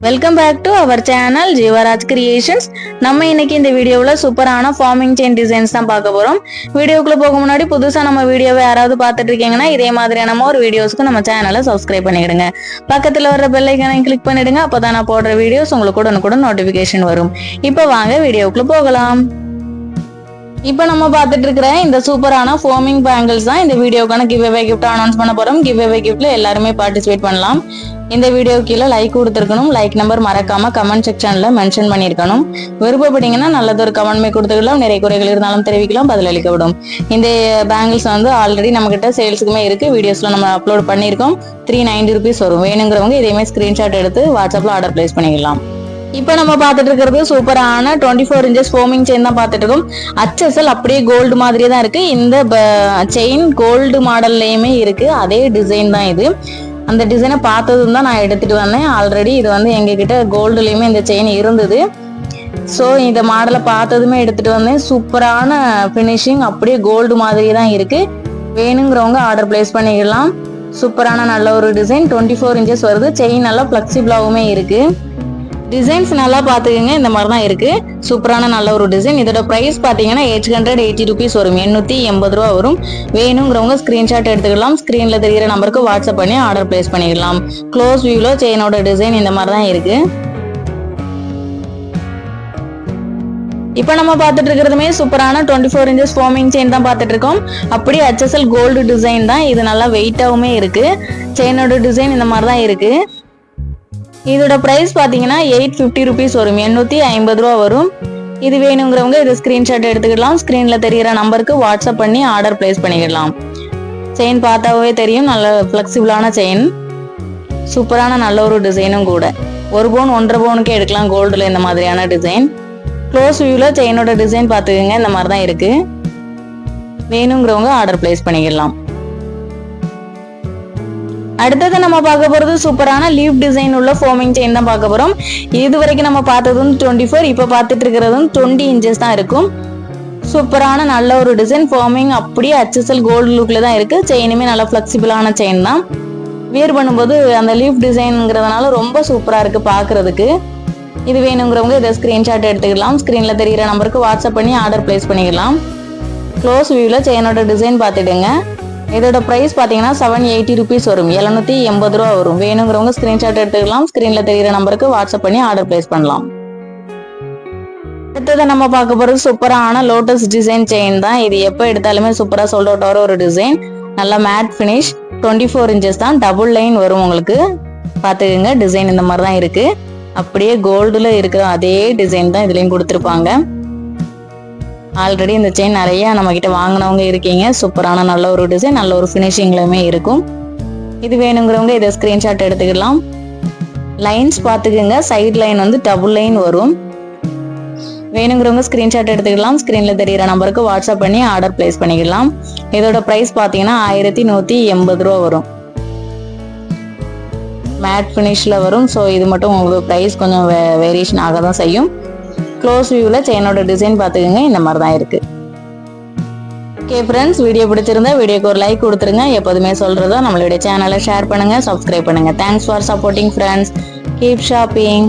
Welcome back to our channel Jeevaraj creations நம்ம இன்னைக்கு இந்த வீடியோவில் சூப்பரான ஃபார்மிங் செயின் டிசைன்ஸ் தான் பார்க்க போகிறோம் வீடியோக்குள்ள போக முன்னாடி புதுசாக நம்ம வீடியோவை யாராவது பார்த்துட்டு இருக்கீங்கன்னா இதே மாதிரியான ஒரு வீடியோஸ்க்கு நம்ம சேனலை சப்ஸ்கிரைப் பண்ணிடுங்க. பக்கத்தில் வர பெல் கிளிக் பண்ணிடுங்க அப்போ தான் நான் போடுற வீடியோஸ் உங்களுக்கு உடனுக்குடன் நோட்டிஃபிகேஷன் வரும். இப்போ வாங்க வீடியோக்குள்ள போகலாம். இப்போ நம்ம பார்த்துட்டு இருக்கிற இந்த சூப்பரான ஃபோமிங் பேங்கிள்ஸ் தான் இந்த வீடியோக்கான கிவ் அவே கிஃப்ட் அனௌன்ஸ் பண்ண போறோம். கிவ் அவே கிஃப்ட்ல எல்லாருமே பார்ட்டிசிபேட் பண்ணலாம். இந்த வீடியோ கீழே லைக் கொடுத்துருக்கணும். லைக் நம்பர் மறக்காம கமெண்ட் செக்ஷன்ல மென்ஷன் பண்ணியிருக்கணும். விருப்பப்பட்டீங்கன்னா நல்லதொரு கமெண்ட்மே கொடுத்துக்கலாம். நிறைய குறைகள் இருந்தாலும் தெரிவிக்கலாம். பதிலளிக்கப்படும் இந்த பேங்கிள்ஸ் வந்து ஆல்ரெடி நம்ம கிட்ட சேல்ஸுக்குமே இருக்கு. வீடியோஸ்ல நம்ம அப்லோட் பண்ணியிருக்கோம். த்ரீ நைன்டி ருபீஸ் வரும். வேணுங்கிறவங்க இதேமே ஸ்கிரீன்ஷாட் எடுத்து வாட்ஸ்அப்ல ஆர்டர் பிளேஸ் பண்ணிக்கலாம். இப்போ நம்ம பார்த்துட்டு இருக்கிறது சூப்பரான twenty four inches forming chain தான் பார்த்துட்டு இருக்கோம். அச்சசல் அப்படியே கோல்டு மாதிரியே தான் இருக்கு. இந்த செயின் கோல்டு மாடல்லையுமே இருக்கு. அதே டிசைன் தான் இது. அந்த டிசைனை பார்த்ததும் தான் நான் எடுத்துட்டு வந்தேன். ஆல்ரெடி இது வந்து எங்ககிட்ட கோல்டுலேயுமே இந்த செயின் இருந்தது. ஸோ இந்த மாடலை பார்த்ததுமே எடுத்துட்டு வந்தேன். சூப்பரான ஃபினிஷிங் அப்படியே கோல்டு மாதிரி தான் இருக்கு. வேணுங்கிறவங்க ஆர்டர் பிளேஸ் பண்ணிக்கலாம். சூப்பரான நல்ல ஒரு டிசைன் டுவெண்ட்டி ஃபோர் இன்ச்சஸ் வருது. செயின் நல்லா ஃப்ளெக்சிபிளாகவுமே இருக்குது டிசைன்ஸ் நல்லா பார்த்துக்கோங்க. இந்த மாதிரி தான் இருக்குது சூப்பரான நல்ல ஒரு டிசைன் இதோட ப்ரைஸ் பார்த்தீங்கன்னா எயிட் ஹண்ட்ரட் எயிட்டி ருபீஸ் வரும். எண்ணூற்றி எண்பது ரூபா வரும். வேணுங்கிறவங்க ஸ்க்ரீன்ஷாட் எடுத்துக்கலாம். ஸ்க்ரீனில் தெரிகிற நம்பருக்கு வாட்ஸ்அப் பண்ணி ஆர்டர் பிளேஸ் பண்ணிடலாம் க்ளோஸ் வியூவில் செயினோட டிசைன் இந்த மாதிரி தான் இருக்குது இப்போ நம்ம பார்த்துட்டு இருக்கிறதுமே சூப்பரான twenty four inches forming chain தான் பார்த்துட்டு இருக்கோம். அப்படியே ஹெச்எஸ்எல் கோல்டு டிசைன் தான். இது நல்லா வெயிட்டாகவுமே இருக்கு. செயினோட டிசைன் இந்த மாதிரி தான் இருக்குது இதோட ப்ரைஸ் பார்த்தீங்கன்னா எயிட் ஃபிஃப்டி ருபீஸ் வரும். எண்ணூற்றி ஐம்பது ரூபா வரும். இது வேணுங்கிறவங்க இது ஸ்க்ரீன்ஷாட் எடுத்துக்கலாம் ஸ்க்ரீனில் தெரிகிற நம்பருக்கு வாட்ஸ்அப் பண்ணி ஆர்டர் ப்ளேஸ் பண்ணிக்கலாம் செயின் பார்த்தாவே தெரியும். நல்ல ஃப்ளெக்சிபிளான செயின் சூப்பரான நல்ல ஒரு டிசைனும் கூட. ஒரு பவுன் ஒன்றரை பவுனுக்கே எடுக்கலாம். கோல்டில் இந்த மாதிரியான டிசைன் க்ளோஸ் வியூவில் செயினோட டிசைன் பார்த்துக்கோங்க. இந்த மாதிரி தான் இருக்குது வேணுங்கிறவங்க ஆர்டர் ப்ளேஸ் பண்ணிக்கலாம் அடுத்தது நம்ம பார்க்க போறது சூப்பரான லீவ் டிசைன் உள்ள ஃபோமிங் செயின் தான் பார்க்க போறோம். இது வரைக்கும் நம்ம பார்த்தது வந்து டுவெண்ட்டி ஃபோர் இப்போ பார்த்துட்டு இருக்கிறது வந்து டுவெண்ட்டி இன்ச்சஸ் தான் இருக்கும். சூப்பரான நல்ல ஒரு டிசைன் ஃபார்மிங் அப்படியே அச்சசல் கோல்டு லுக்ல தான் இருக்கு. செயினுமே நல்லா ஃபிளெக்சிபிளான செயின் தான். வியர் பண்ணும்போது அந்த லீஃப் டிசைனுங்கிறதுனால ரொம்ப சூப்பராக இருக்கு பார்க்குறதுக்கு. இது வேணுங்கிறவங்க இதை ஸ்க்ரீன்ஷாட் எடுத்துக்கலாம். ஸ்க்ரீனில் தெரிகிற நம்பருக்கு வாட்ஸ்அப் பண்ணி ஆர்டர் பிளேஸ் பண்ணிக்கலாம். க்ளோஸ் வியூவில் செயினோட டிசைன் பார்த்துடுங்க. இதோட ப்ரைஸ் பார்த்தீங்கன்னா செவன் எயிட்டி ருபீஸ் வரும். எழுநூத்தி எண்பது ரூபா வரும். வேணுங்கிறவங்க ஸ்கிரீன்ஷாட் எடுத்துக்கலாம். ஸ்க்ரீனில் தெரிகிற நம்பருக்கு வாட்ஸ்அப் பண்ணி ஆர்டர் பிளேஸ் பண்ணலாம். அடுத்தது நம்ம பார்க்க போகிறது சூப்பரான லோட்டஸ் டிசைன் செயின் தான். இது எப்போ எடுத்தாலுமே சூப்பராக சோல்ட் அவுட் ஆகிற ஒரு டிசைன் நல்லா matte finish twenty four inches தான். டபுள் லைன் வரும் உங்களுக்கு. பார்த்துக்கோங்க. டிசைன் இந்த மாதிரி தான் இருக்குது அப்படியே கோல்டில் இருக்கிற அதே டிசைன் தான் இதுலேயும் கொடுத்துருப்பாங்க. ஆல்ரெடி இந்த செயின் நிறைய நம்ம கிட்ட வாங்கினவங்க இருக்கீங்க. சூப்பரான நல்ல ஒரு டிசைன் நல்ல ஒரு ஃபினிஷிங்லையுமே இருக்கும். இது வேணுங்கிறவங்க இதை ஸ்க்ரீன்ஷாட் எடுத்துக்கலாம். லைன்ஸ் பார்த்துக்குங்க. சைட் லைன் வந்து டபுள் லைன் வரும். வேணுங்கிறவங்க ஸ்க்ரீன்ஷாட் எடுத்துக்கலாம். ஸ்க்ரீனில் தெரிகிற நம்பருக்கு வாட்ஸ்அப் பண்ணி ஆர்டர் பிளேஸ் பண்ணிக்கலாம். இதோட ப்ரைஸ் பார்த்தீங்கன்னா ஆயிரத்தி நூற்றி எண்பது ரூபா வரும். மேட் ஃபினிஷில் வரும். ஸோ இது மட்டும் உங்களுக்கு ப்ரைஸ் கொஞ்சம் வே வேரியேஷன் ஆக தான் செய்யும். க்ளோஸ் வியூவில் செயினோட டிசைன் பார்த்துக்கோங்க இந்த மாதிரி தான் இருக்குது ஓகே ஃப்ரெண்ட்ஸ் வீடியோ பிடிச்சிருந்தா வீடியோக்கு ஒரு லைக் கொடுத்துருங்க. எப்போதுமே சொல்கிறதோ நம்மளுடைய சேனலை ஷேர் பண்ணுங்கள் சப்ஸ்கிரைப் பண்ணுங்கள் thanks for supporting friends keep shopping